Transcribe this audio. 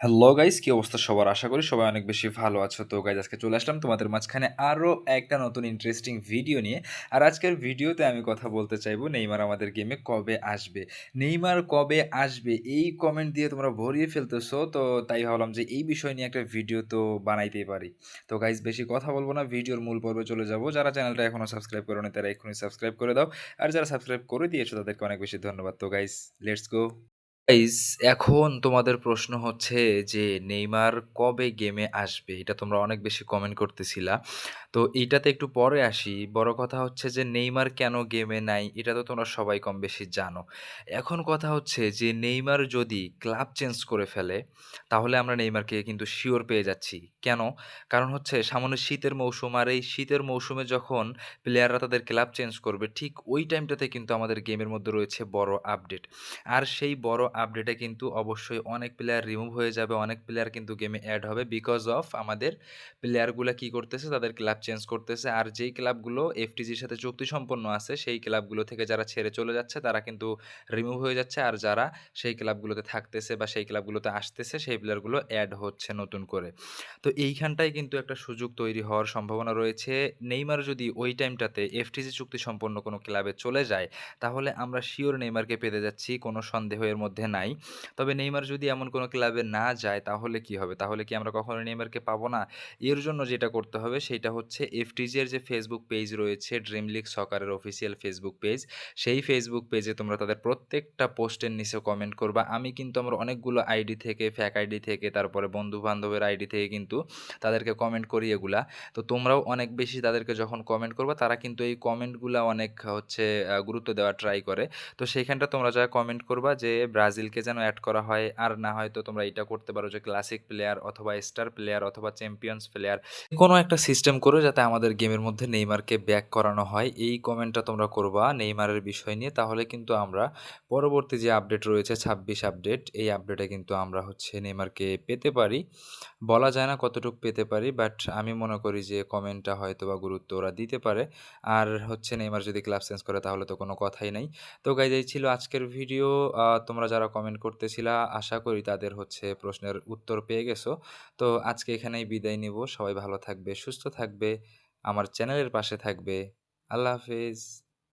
Hello guys কি অবস্থা সবার? আশা করি সবাই অনেক বেশি ভালো আছো। তো গাইজ আজকে চলে আসলাম তোমাদের মাঝখানে আরও একটা নতুন ইন্টারেস্টিং ভিডিও নিয়ে। আর আজকের ভিডিওতে আমি কথা বলতে চাইব নেইমার আমাদের গেমে কবে আসবে? নেইমার কবে আসবে? এই কমেন্ট দিয়ে তোমরা ভরিয়ে ফেলতেছো, তো তাই ভাবলাম যে এই বিষয় নিয়ে একটা ভিডিও তো বানাইতেই পারি। তো গাইজ বেশি কথা বলব না ভিডিওর মূল পর্বে চলে যাব। যারা চ্যানেলটা এখনও সাবস্ক্রাইব করো না তারা এখনই সাবস্ক্রাইব করে দাও। আর যারা সাবস্ক্রাইব করে দিয়েছ, তাদেরকে অনেক বেশি ধন্যবাদ। তো গাইজ লেটস গো গাইস এখন তোমাদের প্রশ্ন হচ্ছে যে নেইমার কবে গেমে আসবে? এটা তোমরা অনেক বেশি কমেন্ট করতেছিলা। তো এইটাতে একটু পরে আসি। বড় কথা হচ্ছে যে নেইমার কেন গেমে নাই? এটা তো তোমরা সবাই কম বেশি জানো। এখন কথা হচ্ছে যে নেইমার যদি ক্লাব চেঞ্জ করে ফেলে, তাহলে আমরা নেইমারকে কিন্তু শিওর পেয়ে যাচ্ছি। কেন? কারণ হচ্ছে সামনে শীতের মৌসুম আর এই শীতের মৌসুমে যখন প্লেয়াররা তাদের ক্লাব চেঞ্জ করবে, ঠিক ওই টাইমটাতে কিন্তু আমাদের গেমের মধ্যে রয়েছে বড় আপডেট। আর সেই বড় আপডেটে কিন্তু অবশ্যই অনেক প্লেয়ার রিমুভ হয়ে যাবে, অনেক প্লেয়ার কিন্তু গেমে অ্যাড হবে বিকজ অফ আমাদের প্লেয়ারগুলো কি করতেছে তাদের ক্লাব চেঞ্জ করতেছে। আর যেই ক্লাবগুলো এফটিজির সাথে চুক্তি সম্পন্ন আছে সেই ক্লাবগুলো থেকে যারা ছেড়ে চলে যাচ্ছে তারা কিন্তু রিমুভ হয়ে যাচ্ছে। আর যারা সেই ক্লাবগুলোতে থাকতেছে বা সেই ক্লাবগুলোতে আসতেছে সেই প্লেয়ারগুলো অ্যাড হচ্ছে নতুন করে। তো এইখানটায় কিন্তু একটা সুযোগ তৈরি হওয়ার সম্ভাবনা রয়েছে। নেইমার যদি ওই টাইমটাতে এফটিজি চুক্তি সম্পন্ন কোনো ক্লাবে চলে যায় তাহলে আমরা শিওর নেইমারকে পেতে যাচ্ছি কোনো সন্দেহ এর মধ্যে নাই। তবে নেইমার যদি এমন কোনো ক্লাবে না যায় তাহলে কি হবে? তাহলে কি আমরা কখনো নেইমারকে পাবো না? এর জন্য যেটা করতে হবে সেটা হচ্ছে এফটিজি এর যে ফেসবুক পেজ রয়েছে ড্রিম লিগ সকারের অফিসিয়াল ফেসবুক পেজ, সেই ফেসবুক পেজে তোমরা তাদের প্রত্যেকটা পোস্টের নিচে কমেন্ট করবা। আমি কিন্তু আমার অনেকগুলো আইডি থেকে, ফেক আইডি থেকে, তারপরে বন্ধু-বান্ধবের আইডি থেকে কিন্তু তাদেরকে কমেন্ট করি এগুলা। তো তোমরাও অনেক বেশি তাদেরকে যখন কমেন্ট করবা তারা কিন্তু এই কমেন্টগুলো অনেক হচ্ছে গুরুত্ব দেওয়ার ট্রাই করে। তো সেইখানটা তোমরা যা কমেন্ট করবা যে ব্রাজিলকে যেন অ্যাড করা হয়, আর না হয়তো তোমরা এটা করতে পারো যে ক্লাসিক প্লেয়ার অথবা স্টার প্লেয়ার অথবা চ্যাম্পিয়ন্স প্লেয়ার কোনো একটা সিস্টেম করো যাতে আমাদের গেমের মধ্যে নেইমারকে ব্যাক করানো হয়। এই কমেন্টটা তোমরা করবা নেইমারের বিষয় নিয়ে। তাহলে কিন্তু আমরা পরবর্তী যে আপডেট রয়েছে, ছাব্বিশ আপডেট এই আপডেটে কিন্তু আমরা হচ্ছে নেইমারকে পেতে পারি। বলা যায় না কতটুকু পেতে পারি বাট আমি মনে করি যে কমেন্টটা হয়তো বা গুরুত্ব ওরা দিতে পারে। আর হচ্ছে নেইমার যদি ক্লাব চেঞ্জ করে তাহলে তো কোনো কথাই নাই। তো গাইজ এই ছিল আজকের ভিডিও তোমরা যারা কমেন্ট করতেছিলা, আশা করি তাদের হচ্ছে প্রশ্নের উত্তর পেয়ে গেছো। তো আজকে এখানেই বিদায় নিব। সবাই ভালো থাকবে, সুস্থ থাকবে। আমার চ্যানেলের পাশে থাকবে। আল্লাহ হাফেজ।